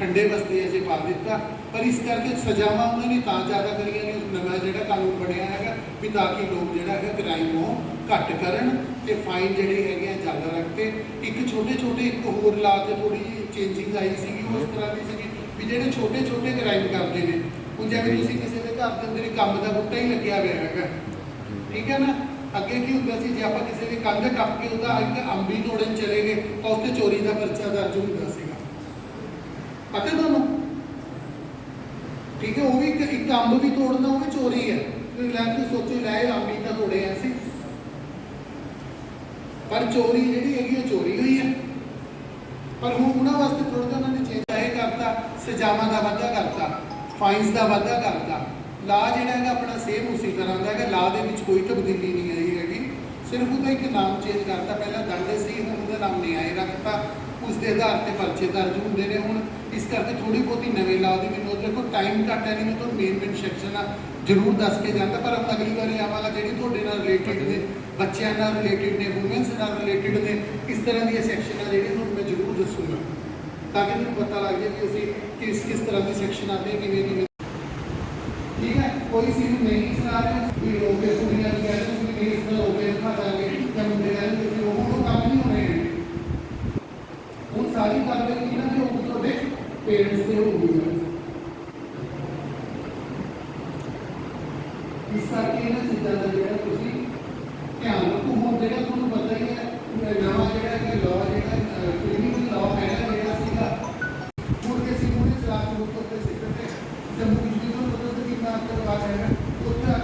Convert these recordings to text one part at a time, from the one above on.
ਠੰਡੇ ਵਸਤੇ ਅਜੇ ਪਾ ਦਿੱਤਾ। ਪਰ ਇਸ ਕਰਕੇ ਸਜ਼ਾਵਾਂ ਉਹਨਾਂ ਨੇ ਤਾਂ ਜ਼ਿਆਦਾ ਕਰੀਆਂ ਨੇ ਨਵਾਂ ਜਿਹੜਾ ਕਾਨੂੰਨ ਬਣਿਆ ਹੈਗਾ ਵੀ ਤਾਂ ਕਿ ਲੋਕ ਜਿਹੜਾ ਹੈਗਾ ਕ੍ਰਾਈਮ ਉਹ ਘੱਟ ਕਰਨ ਤੇ ਫਾਈਨ ਜਿਹੜੇ ਹੈਗੇ ਆ ਜ਼ਿਆਦਾ ਰੱਖਤੇ ਇੱਕ ਛੋਟੇ ਛੋਟੇ ਇੱਕ ਹੋਰ ਲਾ ਤੇ ਥੋੜੀ ਜਿਹੀ ਚੇਂਜਿੰਗ ਆਈ ਸੀਗੀ ਉਹ ਇਸ ਤਰ੍ਹਾਂ ਦੀ ਸੀਗੀ ਵੀ ਜਿਹੜੇ ਛੋਟੇ ਛੋਟੇ ਕ੍ਰਾਈਮ ਕਰਦੇ ਨੇ। ਹੁਣ ਜਿਵੇਂ ਤੁਸੀਂ ਕਿਸੇ ਦੇ ਘਰ ਦੇ ਅੰਦਰ ਹੀ ਕੰਮ ਦਾ ਬੁੱਟਾ ਹੀ ਲੱਗਿਆ ਹੋਇਆ ਹੈਗਾ, ਠੀਕ ਹੈ ਨਾ? ਅੱਗੇ ਕੀ ਹੁੰਦਾ ਸੀ, ਜੇ ਆਪਾਂ ਕਿਸੇ ਦੇ ਕੰਧ ਟੱਪ ਕੇ ਉਹਦਾ ਇੱਕ ਅੰਬੀ ਤੋੜਨ ਚਲੇ ਗਏ, ਤਾਂ ਉੱਥੇ ਚੋਰੀ ਦਾ ਪਰਚਾ ਦਰਜ ਹੁੰਦਾ ਸੀਗਾ। ਪਤਾ ਤੁਹਾਨੂੰ? ਠੀਕ ਹੈ, ਉਹ ਵੀ ਇੱਕ ਅੰਬ ਵੀ ਤੋੜਨਾ, ਉਹ ਵੀ ਚੋਰੀ ਹੈ। ਤੇ ਲੈ ਕੇ ਸੋਚੋ, ਲੈ ਇਹ ਅੰਬੀ ਤਾਂ ਤੋੜੇ ਆ ਸੀ ਪਰ ਚੋਰੀ ਜਿਹੜੀ ਹੈਗੀ, ਉਹ ਚੋਰੀ ਹੋਈ ਹੈ। ਪਰ ਹੁਣ ਉਹਨਾਂ ਵਾਸਤੇ ਥੋੜਾ ਜਿਹਾ ਉਹਨਾਂ ਨੇ ਚੇਂਜ ਆਏ ਕਰਤਾ, ਸਜ਼ਾਵਾਂ ਦਾ ਵਾਧਾ ਕਰਤਾ ਫਾਈਨਸ ਦਾ ਵਾਧਾ ਕਰਤਾ। ਲਾ ਜਿਹੜਾ ਹੈਗਾ, ਆਪਣਾ ਸੇਮ ਉਸੇ ਤਰ੍ਹਾਂ ਦਾ ਹੈਗਾ। ਲਾ ਦੇ ਵਿੱਚ ਕੋਈ ਤਬਦੀਲੀ ਨਹੀਂ ਆਈ ਹੈਗੀ। ਸਿਰਫ ਉਹਦਾ ਇੱਕ ਨਾਮ ਚੇਂਜ ਕਰਤਾ। ਪਹਿਲਾਂ ਦੰਡ ਸੀ, ਹੁਣ ਉਹਦਾ ਨਾਮ ਨਿਆਏ ਰੱਖਤਾ। ਉਸ ਦੇ ਆਧਾਰ ਤੇ ਪਰਚੇ ਦਰਜ ਹੁੰਦੇ ਨੇ ਹੁਣ। ਇਸ ਕਰਕੇ ਥੋੜੀ ਬਹੁਤੀ ਨਵੇਂ ਲਾ ਦੀ ਮੈਨੂੰ ਉਹਦੇ ਟਾਈਮ ਘੱਟ ਹੈ ਨਹੀਂ ਮੈਂ ਤੁਹਾਨੂੰ ਮੇਨ ਮੇਨ ਸੈਕਸ਼ਨ ਆ ਜ਼ਰੂਰ ਦੱਸ ਕੇ ਜਾਂਦਾ। ਪਰ ਹੁਣ ਅਗਲੀ ਵਾਰੀ ਆਵਾਂਗਾ, ਜਿਹੜੀ ਤੁਹਾਡੇ ਨਾਲ ਰਿਲੇਟਡ ਨੇ, ਬੱਚਿਆਂ ਨਾਲ ਰਿਲੇਟਡ ਨੇ ਵੂਮਨਸ ਨਾਲ ਰਿਲੇਟਡ ਨੇ, ਇਸ ਤਰ੍ਹਾਂ ਦੀਆਂ ਸੈਕਸ਼ਨ ਆ ਜਿਹੜੀਆਂ ਤੁਹਾਨੂੰ ਮੈਂ ਜ਼ਰੂਰ ਦੱਸੂਗਾ। ਤਾਂ ਕਿ ਤੁਹਾਨੂੰ ਪਤਾ ਲੱਗ ਜਾਵੇ ਕਿ ਅਸੀਂ ਕਿਸ ਕਿਸ ਤਰ੍ਹਾਂ ਦੀ ਸੈਕਸ਼ਨ ਆਤੇ ਕਿਵੇਂ ਕਿਵੇਂ। ਠੀਕ ਹੈ? ਕੋਈ ਸੀ ਨਹੀਂ ਚਲਾ ਰਹੇ। ਵੀ ਲੋਕ ਇਸ ਦੁਨੀਆ ਕਹਿੰਦੇ ਕਿ ਨਹੀਂ ਇਸ ਦਾ ਹੋਵੇ ਦਿਖਾ ਦਾਂਗੇ ਜਾਂ ਮੁੰਡੇ ਕਹਿੰਦੇ ਕਿ ਉਹ ਉਹ ਕੰਮ ਨਹੀਂ ਹੋਣੇ ਹੁਣ ਸਾਰੀ ਕਾਰਵਾਈ ਕਿਹਨਾਂ ਦੀ ਹੋਊਗੀ ਤੁਹਾਡੇ ਪੇਰੈਂਟਸ ਦੇ ਹੋਊਗੀ ਇਸ ਕਰਕੇ ਇਹਨਾਂ ਚੀਜ਼ਾਂ ਦਾ ਜਿਹੜਾ ਤੁਸੀਂ ਧਿਆਨ ਰੱਖੋ ਹੁਣ ਜਿਹੜਾ ਤੁਹਾਨੂੰ ਪਤਾ ਹੀ ਹੈ ਨਵਾਂ ਜਿਹੜਾ ਹੈ ਲਾਅ ਜਿਹੜਾ ਕ੍ਰਿਮੀਨਲ ਲਾਅ ਹੈਗਾ ਜਿਹੜਾ ਸੀਗਾ ਹੁਣ ਕੇ ਸੀ ਮੁੰਡੇ ਚਲਾਕ ਰੂਪ ਤੋਂ ਸਿੱਖਣ ਤੇ ਜੰਮੂ ਕਸ਼ਮੀਰ ਤੋਂ ਪਤਾ ਤੇ ਕਿੰਨਾ ਕਰਵਾ ਰਿਹਾ ਹੈ ਉੱਥੇ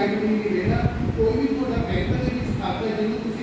लाइब्रेरी लेना कोई भी प्रोडक्ट है तो इसकी स्थापना जरूर